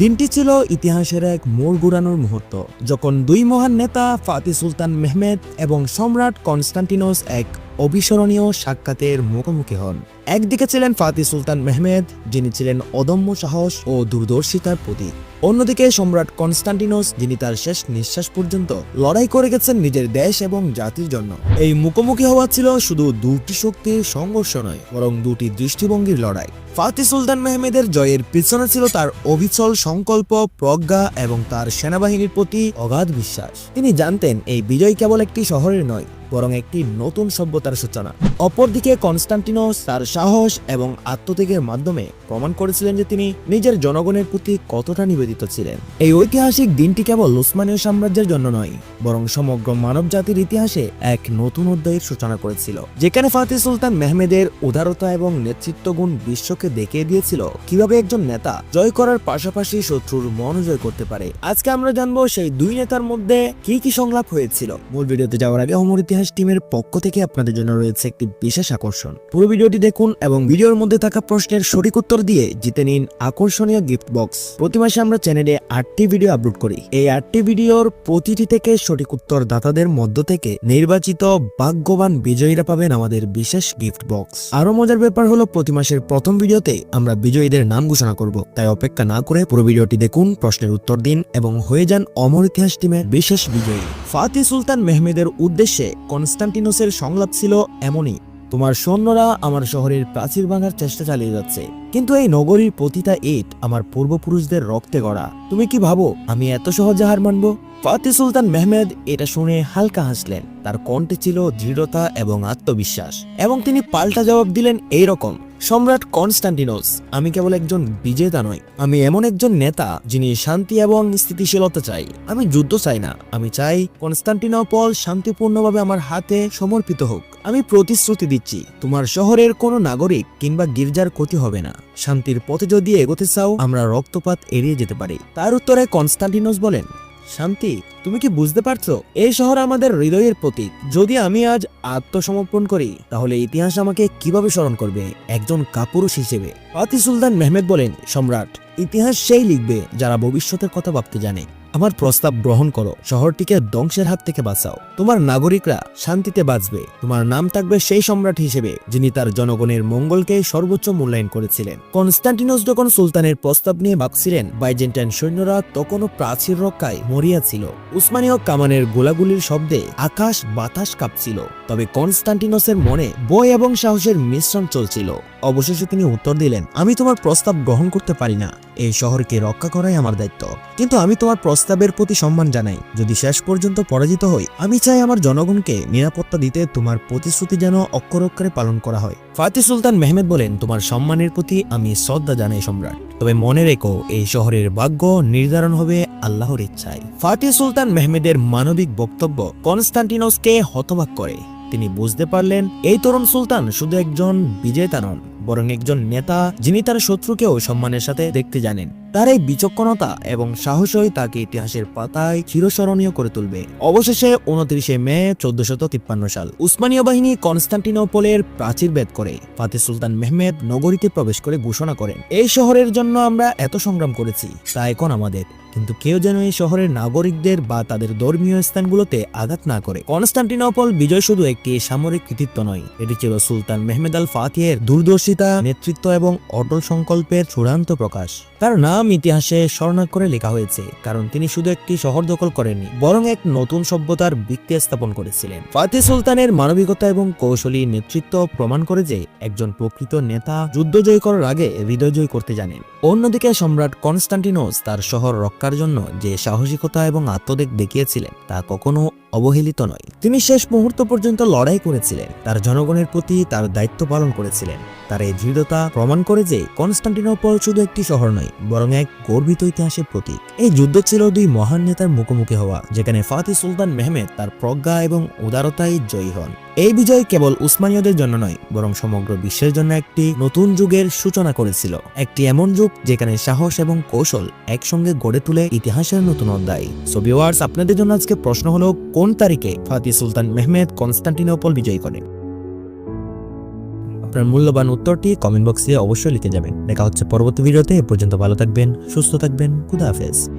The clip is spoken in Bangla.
দিনটি ছিল ইতিহাসের এক মোড় ঘুরানোর মুহূর্ত, যখন দুই মহান নেতা ফাতি সুলতান মেহমেদ এবং সম্রাট কনস্টান্টিনোস এক অবিস্মরণীয় সাক্ষাতের মুখোমুখি হন। একদিকে ছিলেন ফাতি সুলতান মেহমেদ, যিনি ছিলেন অদম্য সাহস ও দূরদর্শিতার প্রতীক। অন্যদিকে সম্রাট কনস্টান্টিনোস, যিনি তার শেষ নিঃশ্বাস পর্যন্ত লড়াই করে গেছেন নিজের দেশ এবং জাতির জন্য। এই মুখোমুখি হওয়া ছিল শুধু দুটি শক্তির সংঘর্ষ নয়, বরং দুটি দৃষ্টিভঙ্গির লড়াই। ফাতি সুলতান মেহমেদের জয়ের পিছনে ছিল তার অবিচল সংকল্প, প্রজ্ঞা এবং তার সেনাবাহিনীর প্রতি অগাধ বিশ্বাস। তিনি জানতেন, এই বিজয় কেবল একটি শহরের নয় বরং একটি নতুন সভ্যতার সূচনা। অপরদিকে কনস্টান্টিনোস তার সাহস এবং আত্মত্যাগের মাধ্যমে প্রমাণ করেছিলেন যে তিনি নিজের জনগণের প্রতি কতটা নিবেদিত ছিলেন। এই ঐতিহাসিক দিনটি কেবল উসমানীয় সাম্রাজ্যের জন্য নয়, বরং সমগ্র মানব জাতির ইতিহাসে এক নতুন অধ্যায়ের সূচনা করেছিল, যেখানে ফাতি সুলতান মেহমেদের উদারতা এবং নেতৃত্বগুণ বিশ্বকে দেখিয়ে দিয়েছিল কীভাবে একজন নেতা জয় করার পাশাপাশি শত্রুর মন জয় করতে পারে। আজকে আমরা জানব সেই দুই নেতার মধ্যে কি কি সংলাপ হয়েছিল। মূল ভিডিওতে যাওয়ার আগে অমর ইতিহাস টিমের পক্ষ থেকে আপনাদের জন্য রয়েছে একটি বিশেষ আকর্ষণ। পুরো ভিডিওটি দেখুন এবং ভিডিওর মধ্যে থাকা প্রশ্নের সঠিক উত্তর দিয়ে জিতে নিন আকর্ষণীয় গিফট বক্স প্রতি মাসে আমরা চ্যানেলে আটটি ভিডিও আপলোড করি। এই আটটি ভিডিওর প্রতিটি থেকে সঠিক উত্তর দাতাদের মধ্য থেকে নির্বাচিত ভাগ্যবান বিজয়ীরা পাবেন আমাদের বিশেষ গিফট বক্স আরও মজার ব্যাপার হলো, প্রতি মাসের প্রথম ভিডিওতে আমরা বিজয়ীদের নাম ঘোষণা করব। তাই অপেক্ষা না করে পুরো ভিডিওটি দেখুন, প্রশ্নের উত্তর দিন এবং হয়ে যান অমর ইতিহাস টিমের বিশেষ বিজয়ী। ফাতি সুলতান মেহমেদের উদ্দেশ্যে কনস্টান্টিনোসের সংলাপ ছিল এমনই। তোমার সৈন্যরা আমার শহরের প্রাচীর ভাঙার চেষ্টা চালিয়ে যাচ্ছে। কিন্তু এই নগরীর প্রতিটা ইট আমার পূর্বপুরুষদের রক্তে গড়া। তুমি কি ভাবো, আমি এত সহজে হার মানব? ফাতে সুলতান মেহমেদ এটা শুনে হালকা হাসলেন। তার কণ্ঠে ছিল দৃঢ়তা এবং আত্মবিশ্বাস। এবং তিনি পাল্টা জবাব দিলেন এই রকম সম্রাট কনস্টান্টিনোস, আমি কেবল একজন বিজেতা নই, আমি এমন একজন নেতা যিনি শান্তি এবং স্থিতিশীলতা চাই। আমি যুদ্ধ চাই না, আমি চাই কনস্টান্টিনোপল শান্তিপূর্ণভাবে আমার হাতে সমর্পিত হোক। আমি প্রতিশ্রুতি দিচ্ছি, তোমার শহরের কোনো নাগরিক কিংবা গির্জার ক্ষতি হবে না। শান্তির পথে যদি এগোতে চাও, আমরা রক্তপাত এড়িয়ে যেতে পারি। তার উত্তরে কনস্টান্টিনোস বলেন শান্তি, তুমি কি বুঝতে পারছ? এই শহর আমাদের হৃদয়ের প্রতীক। যদি আমি আজ আত্মসমর্পণ করি, তাহলে ইতিহাস আমাকে কীভাবে স্মরণ করবে? একজন কাপুরুষ হিসেবে। ফাতি সুলতান মেহমেদ বলেন, সম্রাট, ইতিহাস সেই লিখবে যারা ভবিষ্যতের কথা ভাবতে জানে। আমার প্রস্তাব গ্রহণ করো। শহরটিকে ধ্বংসের হাত থেকে বাঁচাও। তোমার নাগরিকরা শান্তিতে বাঁচবে। তোমার নাম থাকবে সেই সম্রাট হিসেবে, যিনি তার জনগণের মঙ্গলকে সর্বোচ্চ মূল্যায়ন করেছিলেন। কনস্টান্টিনোস যখন সুলতানের প্রস্তাব নিয়ে ভাবছিলেন, বাইজেন্টাইন সৈন্যরা তখনও প্রাচীর রক্ষায় মরিয়া ছিল। উসমানীয় কামানের গোলাগুলির শব্দে আকাশ বাতাস কাঁপছিল। তবে কনস্টান্টিনোসের মনে বই এবং সাহসের মিশ্রণ চলছিল। অবশেষে তিনি উত্তর দিলেন, আমি তোমার প্রস্তাব গ্রহণ করতে পারি না। এই শহরকে রক্ষা করাই আমার দায়িত্ব। কিন্তু আমি তোমার প্রস্তাবের প্রতি সম্মান জানাই। যদি শেষ পর্যন্ত পরাজিত হই, আমি চাই আমার জনগণকে নিরাপত্তা দিতে তোমার প্রতিশ্রুতি যেন অক্ষর অক্ষরে পালন করা হয়। ফাতি সুলতান মেহমেদ বলেন, তোমার সম্মানের প্রতি আমি শ্রদ্ধা জানাই সম্রাট। তবে মনে রেখো, এই শহরের ভাগ্য নির্ধারণ হবে আল্লাহর ইচ্ছায়। ফাতি সুলতান মেহমেদের মানবিক বক্তব্য কনস্টান্টিনোসকে হতবাক করে। তিনি বুঝতে পারলেন, এই তরুণ সুলতান শুধু একজন বিজেতা নন, বরং একজন নেতা যিনি তার শত্রুকেও সম্মানের সাথে দেখতে জানেন। তার এই বিচক্ষণতা এবং সাহসই তাকে ইতিহাসের পাতায় চিরস্মরণীয় করে তুলবে। অবশেষে উনত্রিশে মে চোদ্দশত তিপ্পান্ন সাল, উসমানীয় বাহিনী কনস্টান্টিনোপলের প্রাচীর ভেদ করে ফাতে সুলতান মেহমেদ নগরীতে প্রবেশ করে ঘোষণা করেন, এই শহরের জন্য আমরা এত সংগ্রাম করেছি, তা এখন আমাদের। কিন্তু কেউ যেন এই শহরের নাগরিকদের বা তাদের ধর্মীয় স্থানগুলোতে আঘাত না করে। কনস্টান্টিনোপল বিজয় শুধু একটি সামরিক কৃতিত্ব নয়, এটি ছিল সুলতান মেহমেদ আল ফাতিহের দূরদর্শিতা নেতৃত্ব এবং অটল সংকল্পের চূড়ান্ত প্রকাশ। তার নাম ইতিহাসে স্মরণাক্ষরে লেখা হয়েছে, কারণ তিনি শুধু একটি শহর দখল করেননি, বরং এক নতুন সভ্যতার ভিত্তি স্থাপন করেছিলেন। ফাতে সুলতানের মানবিকতা এবং কৌশলী নেতৃত্ব প্রমাণ করে যে একজন প্রকৃত নেতা যুদ্ধ জয় করার আগে হৃদয় জয় করতে জানেন। অন্যদিকে সম্রাট কনস্টান্টিনোস তার শহর রক্ষার জন্য যে সাহসিকতা এবং আত্মদেগ দেখিয়েছিলেন, তা কখনো অবহেলিত নয়। তিনি শেষ মুহূর্ত পর্যন্ত লড়াই করেছিলেন, তার জনগণের প্রতি তার দায়িত্ব পালন করেছিলেন। তার এই দৃঢ়তা প্রমাণ করে যে কনস্টান্টিনোপল শুধু একটি শহর নয়, বরং এক গর্বিত ইতিহাসের প্রতীক। এই যুদ্ধ ছিল দুই মহান নেতার মুখোমুখি হওয়া, যেখানে ফাতি সুলতান মেহমেদ তার প্রজ্ঞা এবং উদারতায় জয়ী হন। এই বিজয় কেবল উসমানীয়দের জন্য নয়, বরং সমগ্র বিশ্বের জন্য একটি নতুন যুগের সূচনা করেছিল। একটি এমন যুগ যেখানে সাহস এবং কৌশল একসঙ্গে গড়ে তুলে ইতিহাসের নতুন অধ্যায়। সো ভিউয়ার্স আপনাদের জন্য আজকে প্রশ্ন হলো, কোন তারিখে ফাতি সুলতান মেহমেদ কনস্টান্টিনোপল বিজয় করে? আপনার মূল্যবান উত্তরটি কমেন্ট বক্সে অবশ্যই লিখে যাবেন। দেখা হচ্ছে পরবর্তী ভিডিওতে, এ পর্যন্ত ভালো থাকবেন, সুস্থ থাকবেন, খুদা হাফেজ।